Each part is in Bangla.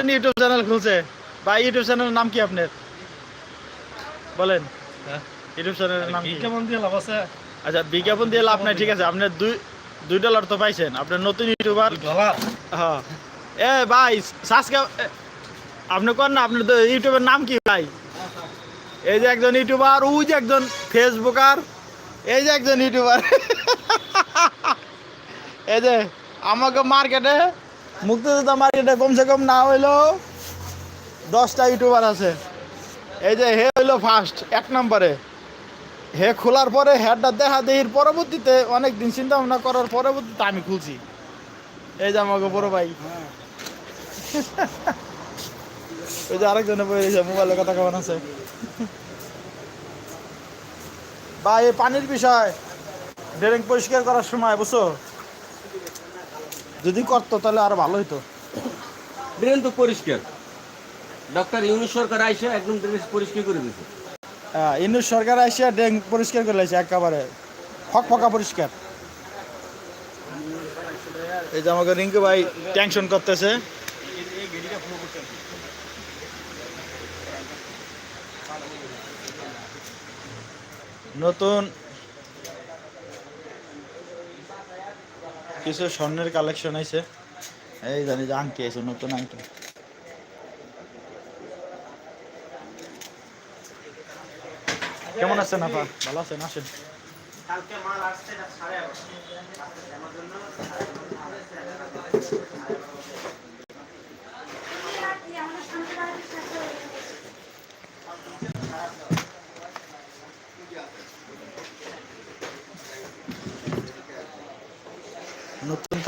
নতুন ইউটিউব চ্যানেল খুলছে। ভাই ইউটিউব চ্যানেলের নাম কি আপনার? বলেন? ইউটিউব চ্যানেলের নাম কি? কেমন দিয়ে লাভ আছে? আচ্ছা বিজ্ঞাপন দিয়ে লাভ নাই ঠিক আছে। আপনি দুই দুই ডলার তো পাইছেন। আপনার নতুন ইউটিউবার হ্যাঁ। এ ভাই সাবস্ক্রাইব আপনি কোন না আপনার ইউটিউবের নাম কি ভাই? এই যে একজন ইউটিউবার ওই যে একজন ফেসবুকার এই যে একজন ইউটিউবার এই যে আমাকে মার্কেটে মুক্তিযোদ্ধা মার্কেটে কমসে কম না হইলেও দশটা ইউটিউবার আছে। এই যে হে হইল ফার্স্ট এক নম্বরে। হে খোলার পরে হেডটা দেখা দেহির পরবর্তীতে, অনেক দিন চিন্তা ভাবনা করার পরবর্তীতে আমি খুলছি। এই যে আমাকে বড় ভাই। ওই যে আরেকজনে বই রয়েছে মোবাইলে কথা কেমন আছে? বা এই পানির বিষয়, ড্রেন পরিষ্কার করার সময়, বুঝছ? যদি করতো তাহলে আরও ভালো হইতো। ড্রেন তো পরিষ্কার। ডক্টর ইউনুস সরকার আইসে একদম ড্রেন পরিষ্কার করে দিছে। হ্যাঁ, ইন্দু সরকার আইসে ড্রেন পরিষ্কার করে লাইছে একেবারে। ফক ফকা পরিষ্কার। এই যে আমাকে রিঙ্কু ভাই টেনশন করতেছে। নতুন কিছু স্বর্ণের কালেকশন আছে। এই জানি যে আংটি আছে, নতুন আংটি। কেমন আছেন আপা? ভালো আছেন? আসেন। নতুন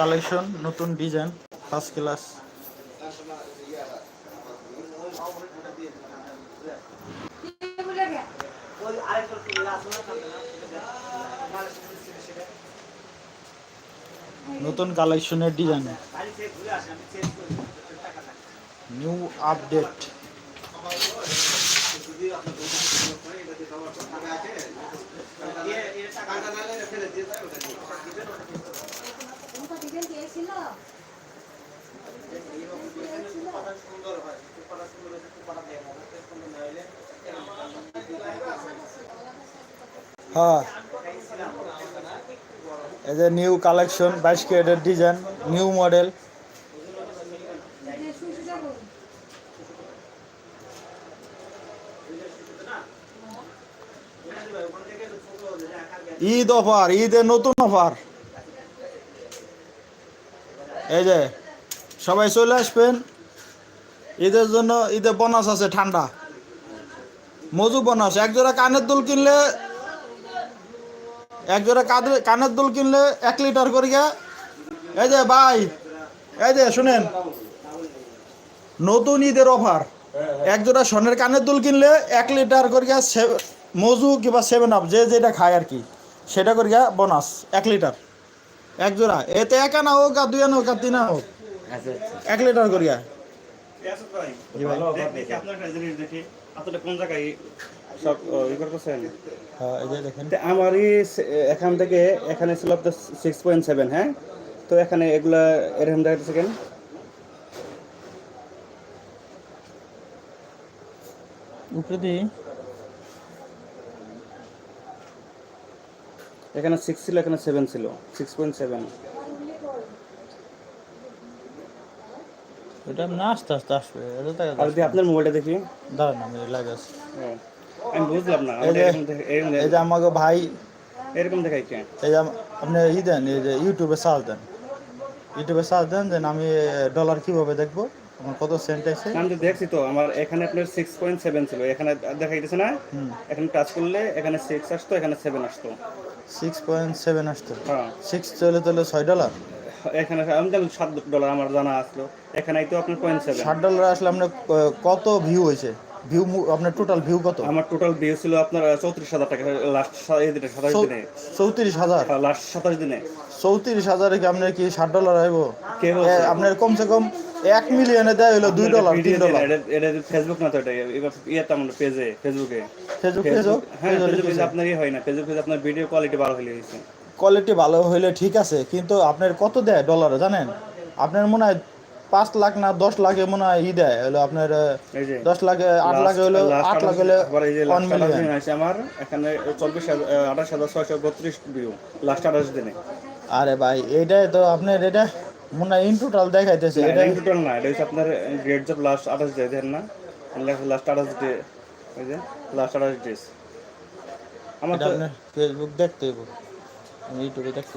কালেকশন নতুন ডিজাইন ফার্স্ট ক্লাস নতুন কালেকশনের ডিজাইন। নিউ আপডেট হ্যাঁ। নিউ কালেকশন বাইশ ক্যারেটের design new model Eid offer ঈদের নতুন অফার। এই যে, সবাই চলে আসবেন। ঈদের জন্য ঈদে বোনাস আছে, ঠান্ডা। মজু বোনাস এক জোড়া কানের দুল কিনলে, এক জোড়া কাদের কানের দুল কিনলে এক লিটার করে এই যে ভাই, এই যে শুনেন, নতুন ঈদের অফার এক জোড়া স্বর্ণের কানের দুল কিনলে এক লিটার করে মজু কিংবা সেভেন আপ যে যেটা খায় আর কি, সেটা করে বোনাস এক লিটার। এক জোড়া। এতে এক আনা হোক আর দুই আনা হোক আর তিন আনা হোক। আচ্ছা এক লিটার করে গিয়া জি ভাই। দেখি আপনার একটা জিনিস দেখি। আপনারা কোন জায়গায় সব ই করতেছেন? হ্যাঁ এই যে দেখেন। তো আমারই সে- এখান থেকে এখানে ছিল সিক্স পয়েন্ট সেভেন হ্যাঁ? তো এখানে এগুলা এরকম দেখাচ্ছে কেন? উপরে দিই এখানে সিক্স ছিল এখানে সেভেন ছিল। সিক্স পয়েন্ট সেভেন এটা না আস্তে আস্তে আসবে। আর যদি আপনার মোবাইলটা দেখি। দাঁড়ান আমি হ্যাঁ। আমি বুঝলাম না এই যে- আমাকে ভাই এরকম দেখাই কেন এই যে আপনি ই দেন এই যে ইউটিউবে সার্চ দেন। ইউটিউবে সার্চ দেন দেন আমি ডলার কীভাবে দেখব? আমার কত সেন্ট আছে? আমি তো দেখছি তো আমার এখানে আপনার সিক্স পয়েন্ট সেভেন ছিল এখানে দেখা যাচ্ছে না এখানে টাচ করলে এখানে সিক্স আসতো এখানে সেভেন আসতো। সিক্স পয়েন্ট সেভেন আসতো। হ্যাঁ। সিক্স চলে তাহলে ছয় ডলার এখানে আমি জানি সাত ডলার আমার জানা আসলো এখানে তো আপনার পয়েন্ট সেভেন ষাট ডলার আসলে আপনার কত ভিউ হয়েছে? ভিউ আপনার টোটাল ভিউ কত? আমার টোটাল বিয়ে ছিল আপনার চৌত্রিশ হাজার টাকা লাস্ট সাতাশ দিনে। চৌত্রিশ হাজার? লাস্ট সাতাশ দিনে। চৌত্রিশ হাজারে কি আপনার কি ষাট ডলার আইব আপনার কমসে কম এক মিলিয়নে দেয় হইল দুই ডলার তিন ডলার এটা ফেসবুক না তো এটা ইয়েতে আমার পেজে ফেসবুকে ফেসবুক ফেসবুক হ্যাঁ ফেসবুক পেজ আপনার হয় না। ফেসবুক পেজ আপনার ভিডিও কোয়ালিটি ভালো হয়ে গেছে কোয়ালিটি ভালো হইলে ঠিক আছে কিন্তু আপনার কত দেয় ডলারে জানেন? আপনার মনে হয় পাঁচ লাখ না দশ লাখে মনে হয় ই দেয় হলো আপনার দশ লাখে আট লাখ হলো আট লাখ হলে ওয়ান মিলিয়ন আমার এখানে চব্বিশ আঠাশ হাজার ছয়শো বত্রিশ ভিউ লাস্ট আঠাশ দিনে। আরে ভাই এইটাই তো আপনার এটা মনে হয় ইন টোটাল দেখাইতেছে এটা টোটাল না এটা হচ্ছে আপনার গ্রেড জব লাস্ট আঠাশ ডে দেখেন না লাস্ট আঠাশ ডে ওই যে লাস্ট আঠাশ ডেজ আমার তো ফেসবুক দেখতে ইউটিউবে দেখতে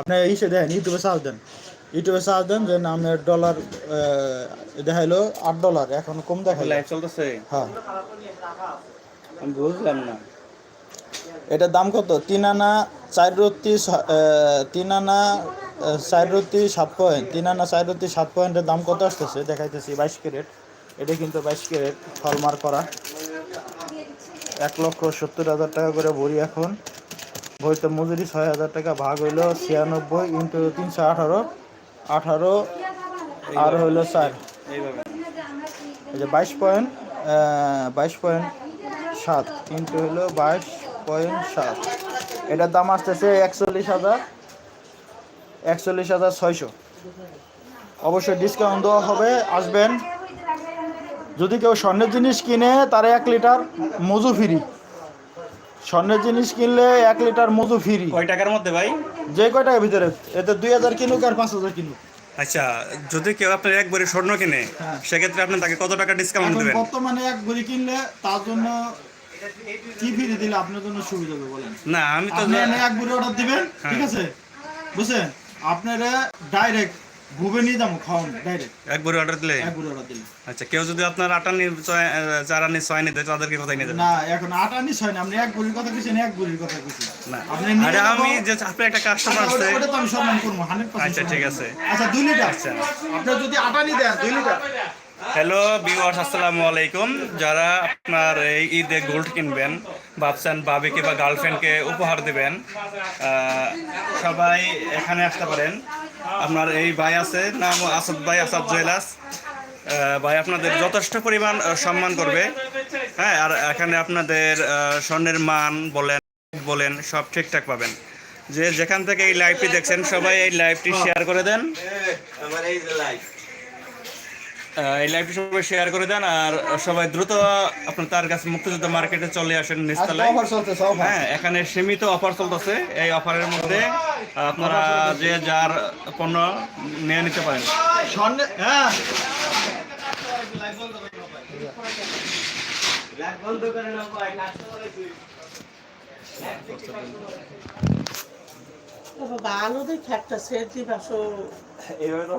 আপনি ইসে দেখেন ইউটিউবে সার্চ দেন। ইউটিউবে সার্চ দেন যে না আপনার ডলার দেখাইলো আট ডলার এখন কম দেখাইলো লাইভ চলতেছে। হ্যাঁ। আমি বুঝলাম না। এটার দাম কত? তিন আনা চার রত্তি তিন আনা চার রত্তি সাত পয়েন্ট। তিন আনা চার রত্তি সাত পয়েন্টের দাম কত আসতেছে? দেখাইতেছি বাইশ ক্যারেট। এটা কিন্তু বাইশ ক্যারেট হলমার্ক করা। এক লক্ষ সত্তর হাজার টাকা করে ভরি এখন। ভরিতে মজুরি ছয় হাজার টাকা ভাগ হইল ছিয়ানব্বই ইন্টু তিনশো আঠারো। আঠারো আর হইল চার। এইভাবে। এই যে বাইশ পয়েন্ট বাইশ পয়েন্ট সাত ইন্টু হলো বাইশ পয়েন্ট সাত। এটার দাম আসতেছে একচল্লিশ হাজার একচল্লিশ হাজার ছয়শো। অবশ্যই ডিসকাউন্ট দেওয়া হবে আসবেন। যদি কেউ স্বর্ণের জিনিস কিনে তার এক লিটার মজু ফ্রি স্বর্ণের জিনিস কিনলে এক লিটার মজু ফ্রি কয় টাকার মধ্যে ভাই? যে কয় টাকার ভিতরে? এতে দুই হাজার কিনুক আর পাঁচ হাজার কিনুক। আচ্ছা যদি কেউ আপনার এক ভরি স্বর্ণ কিনে হ্যাঁ। সেক্ষেত্রে আপনি তাকে কত টাকা ডিসকাউন্ট দেবেন? বর্তমানে এক ভরি কিনলে তার জন্য কি ফ্রি দিলে আপনার জন্য সুবিধা হবে বলেন? না আমি তো আপনি এক ভরি অর্ডার দিবেন ঠিক আছে? বুঝছেন? আপনারা ডাইরেক্ট ভুবে নিয়ে যাব খাওয়ান ডাইরেক্ট এক ভরি অর্ডার দিলে? এক ভরি অর্ডার দিলে। আচ্ছা কেউ যদি আপনার আটানি ছয়- আহ, চার আনি ছয় নিতে তাদেরকে কোথায় নিয়ে যাবেন? না এখন আট আনিস না আপনি এক ভরির কথা কিছু এক ভরির কথা কিছু না। আপনি আরে আমি যে আপনার একটা কাস্টমার আচ্ছা, আছে ওটা- ওটা তো আমি সম্মান করব হান্ড্রেড আচ্ছা, ঠিক আছে। আচ্ছা দুই লিটার আচ্ছা। আপনার যদি আটানি দেন দুই লিটার হ্যালো বিওয়ার্স আসসালামু আলাইকুম। যারা আপনার এই ঈদে গোল্ড কিনবেন ভাবছেন বাবিকে বা গার্লফ্রেন্ডকে উপহার দেবেন সবাই এখানে আসতে পারেন। আপনার এই ভাই আছে নাম আসাদ ভাই আসাদ জুয়েলার্স। আহ, ভাই আপনাদের যথেষ্ট পরিমাণ সম্মান করবে। হ্যাঁ আর এখানে আপনাদের স্বর্ণের মান বলেন বলেন সব ঠিকঠাক পাবেন। যে যেখান থেকে এই লাইভটি দেখছেন সবাই এই লাইভটি শেয়ার করে দেন। লাইভটি সবাই শেয়ার করে দেন আর সবাই দ্রুত আপনার তার কাছে মুক্তিযুদ্ধ মার্কেটে চলে আসেন অফার হ্যাঁ এখানে সীমিত অফার চলতেছে। এই অফারের মধ্যে আপনারা যে যার পণ্য নিয়ে নিতে পারেন। হ্যাঁ। ভালো দেখে একটা সেট দিবা সো। এইভাবে তো